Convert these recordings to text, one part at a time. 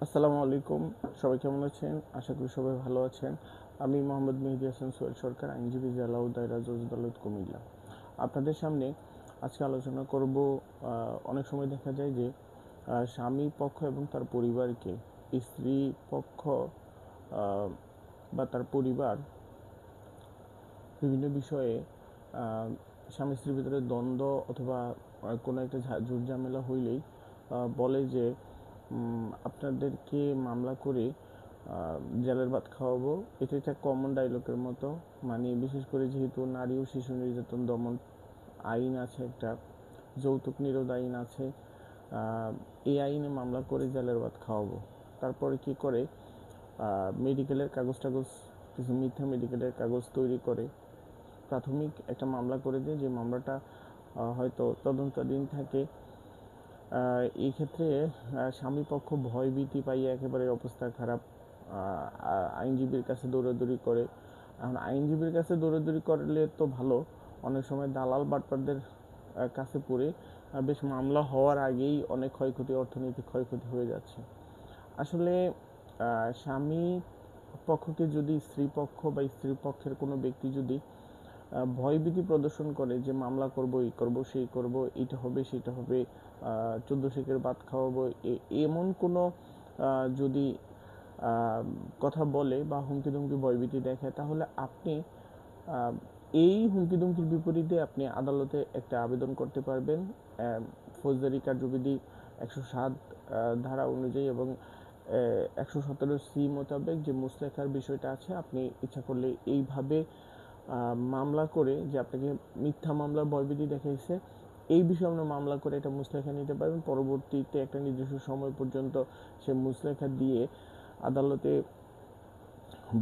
আসসালামু আলাইকুম, সবাই কেমন আছেন? আশা করি সবাই ভালো আছেন। আমি মোহাম্মদ মেহেদি হাসান সোহেল সরকার, আইনজীবী জেলা ও দায়রা জজ আদালত কুমিল্লা। আপনাদের সামনে আজকে আলোচনা করব অনেক সময় দেখা যায় যে স্বামী পক্ষ এবং তার পরিবারকে, স্ত্রী পক্ষ বা তার পরিবার বিভিন্ন বিষয়ে স্বামী স্ত্রীর ভিতরে দ্বন্দ্ব অথবা কোনো একটা ঝা- ঝুট ঝামেলা হইলেই বলে যে আপনাদেরকে মামলা করে জেলের ভাত খাওয়াবো। এটা একটা কমন ডায়লগের মতো। মানে বিশেষ করে যেহেতু নারী ও শিশু নির্যাতন দমন আইন আছে একটা, যৌতুক নিরোধ আইন আছে এই আইনে মামলা করে জেলের ভাত খাওয়াবো। তারপরে কি করে? মেডিকেলের কাগজ টাগজ, কিছু মিথ্যা মেডিকেলের কাগজ তৈরি করে। প্রাথমিক একটা মামলা করে দেয়, যে মামলাটা হয়তো তদন্তাধীন থাকে। এই ক্ষেত্রে স্বামী পক্ষ ভয়ভীতি পাইয়ে একেবারে অবস্থা খারাপ আইনজীবীর কাছে দৌড়াদৌড়ি করে। এখন আইনজীবীর কাছে দৌড়াদৌড়ি করলে তো ভালো। অনেক সময় দালাল বাটপারদের কাছে পড়ে বেশ মামলা হওয়ার আগেই অনেক ক্ষয়ক্ষতি, অর্থনৈতিক ক্ষয়ক্ষতি হয়ে যাচ্ছে। আসলে স্বামী পক্ষকে যদি, স্ত্রী পক্ষ বা স্ত্রী পক্ষের কোনো ব্যক্তি যদি ভয়ভীতি প্রদর্শন করে যে মামলা করব, এই করব, সেই করব এটা হবে সেটা হবে চোদ্দ শিখের ভাত খাওয়াবো। এমন কোনো যদি কথা বলে বা হুমকি দুমকি ভয়ভীতি দেখায় তাহলে আপনি এই হুমকি দুমকির বিপরীতে আপনি আদালতে একটা আবেদন করতে পারবেন ফৌজদারি কার্যবিধি একশো সাত ধারা অনুযায়ী এবং একশো সতেরো সি মোতাবেক যে মুসলেখার বিষয়টা আছে, আপনি ইচ্ছা করলে এইভাবে মামলা করে যে আপনাকে মিথ্যা মামলার ভয়ভীতি দেখাইছে, এই বিষয়ে আমরা মামলা করে এটা মুসলেখা নিতে পারবেন। পরবর্তীতে একটা নির্দিষ্ট সময় পর্যন্ত সে মুসলেখা দিয়ে আদালতে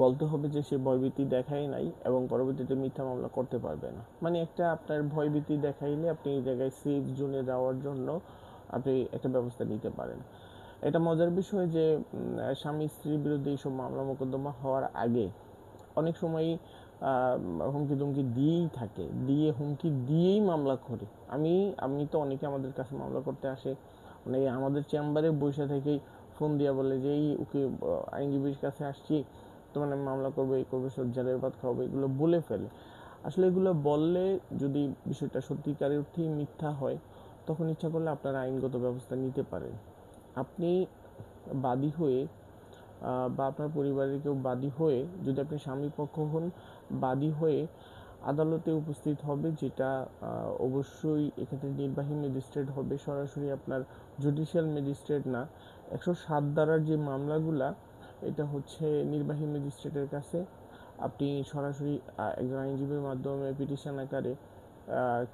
বলতে হবে যে সে ভয়ভীতি দেখায় নাই এবং পরবর্তীতে মিথ্যা মামলা করতে পারবে না। মানে একটা আপনার ভয়ভীতি দেখাইলে আপনি এই জায়গায় সেফ জোনে যাওয়ার জন্য আপনি একটা ব্যবস্থা নিতে পারেন। এটা মজার বিষয় যে স্বামী স্ত্রীর বিরুদ্ধে এইসব মামলা মোকদ্দমা হওয়ার আগে অনেক সময়ই হুমকি দুমকি দিয়েই থাকে। দিয়ে হুমকি দিয়েই মামলা করে। আমি আমি তো অনেকে আমাদের কাছে মামলা করতে আসে। মানে আমাদের চেম্বারে বসে থেকেই ফোন দিয়া বলে যে, এই ওকে আইনজীবীর কাছে আসছি। তোমার আমি মামলা করব, এই করব, সব জেলের ভাত খাওয়াবো, এগুলো বলে ফেলে। আসলে এগুলো বললে যদি বিষয়টা সত্যিকারের অর্থেই মিথ্যা হয়, তখন ইচ্ছা করলে আপনারা আইনগত ব্যবস্থা নিতে পারেন। আপনি বাদী হয়ে বা আপনার পরিবারের কেউ বাদী হয়ে, যদি আপনি স্বামী পক্ষ হন, বাদী হয়ে আদালতে উপস্থিত হবে, যেটা অবশ্যই এক্ষেত্রে নির্বাহী ম্যাজিস্ট্রেট হবে, সরাসরি আপনার জুডিশিয়াল ম্যাজিস্ট্রেট না। একশো সাত ধারার যে মামলাগুলা, এটা হচ্ছে নির্বাহী ম্যাজিস্ট্রেটের কাছে। আপনি সরাসরি একজন আইনজীবীর মাধ্যমে পিটিশন আকারে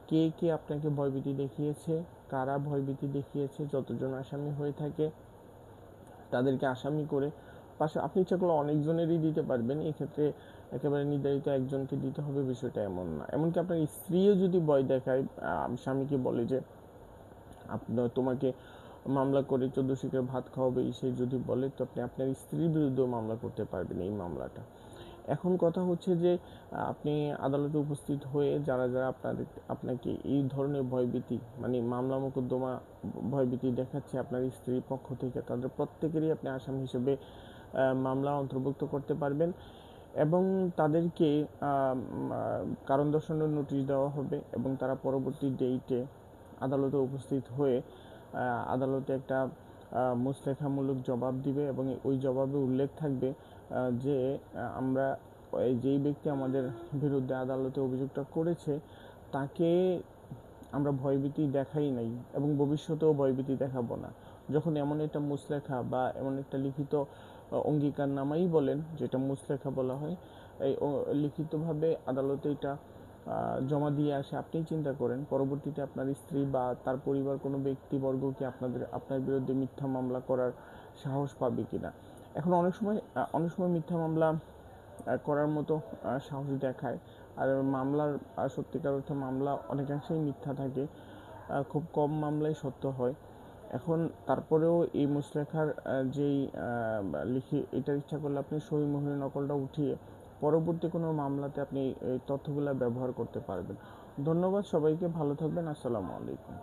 কে কে আপনাকে ভয়ভীতি দেখিয়েছে, কারা ভয়ভীতি দেখিয়েছে, যতজন আসামি হয়ে থাকে, তাদেরকে আসামি করে পাশে আপনি ইচ্ছা করলে অনেকজনেরই দিতে পারবেন, এক্ষেত্রে একেবারে নির্ধারিত একজনকে দিতে হবে বিষয়টা এমন না। এমনকি আপনার স্ত্রীও যদি ভয় দেখায় স্বামীকে বলে যে আপনার তোমাকে মামলা করে চোদ্দ শিখের ভাত খাওয়াবে। সেই যদি বলে, তো আপনি আপনার স্ত্রীর বিরুদ্ধেও মামলা করতে পারবেন এই মামলাটা। এখন কথা হচ্ছে যে, আপনি আদালতে উপস্থিত হয়ে যারা যারা আপনাদের, আপনাকে এই ধরনের ভয়ভীতি মানে মামলা মোকদ্দমা ভয়ভীতি দেখাচ্ছে আপনার স্ত্রীর পক্ষ থেকে, তাদের প্রত্যেকেরই আপনি আসামি হিসেবে মামলা অন্তর্ভুক্ত করতে পারবেন এবং তাদেরকে কারণ দর্শানোর নোটিশ দেওয়া হবে এবং তারা পরবর্তী ডেটে আদালতে উপস্থিত হয়ে আদালতে একটা মুসলেখামূলক জবাব দিবে এবং ওই জবাবে উল্লেখ থাকবে যে আমরা যেই ব্যক্তি আমাদের বিরুদ্ধে আদালতে অভিযোগটা করেছে, তাকে আমরা ভয়ভীতি দেখাই নাই এবং ভবিষ্যতেও ভয়ভীতি দেখাবো না। যখন এমন একটা মুসলেখা বা এমন একটা লিখিত অঙ্গীকারনামাই বলেন, যেটা মুসলেখা বলা হয়। এই লিখিতভাবে আদালতে এটা জমা দিয়ে আসে, আপনি চিন্তা করেন, পরবর্তীতে আপনার স্ত্রী বা তার পরিবার কোনো ব্যক্তিবর্গ কি আপনাদের, আপনার বিরুদ্ধে মিথ্যা মামলা করার সাহস পাবে কিনা। এখন অনেক সময় অনেক সময় মিথ্যা মামলা করার মতো সাহস দেখায়। আর মামলার সত্যিকার অর্থে মামলা অনেকাংশেই মিথ্যা থাকে। খুব কম মামলাই সত্য হয়। এখন তারপরেও এই মুসলেখার যেই লিখি এটার ইচ্ছা করলে আপনি সই মোহরের নকলটা উঠিয়ে পরবর্তী কোনো মামলাতে আপনি এই তথ্যগুলো ব্যবহার করতে পারবেন। ধন্যবাদ সবাইকে, ভালো থাকবেন, আসসালামু আলাইকুম।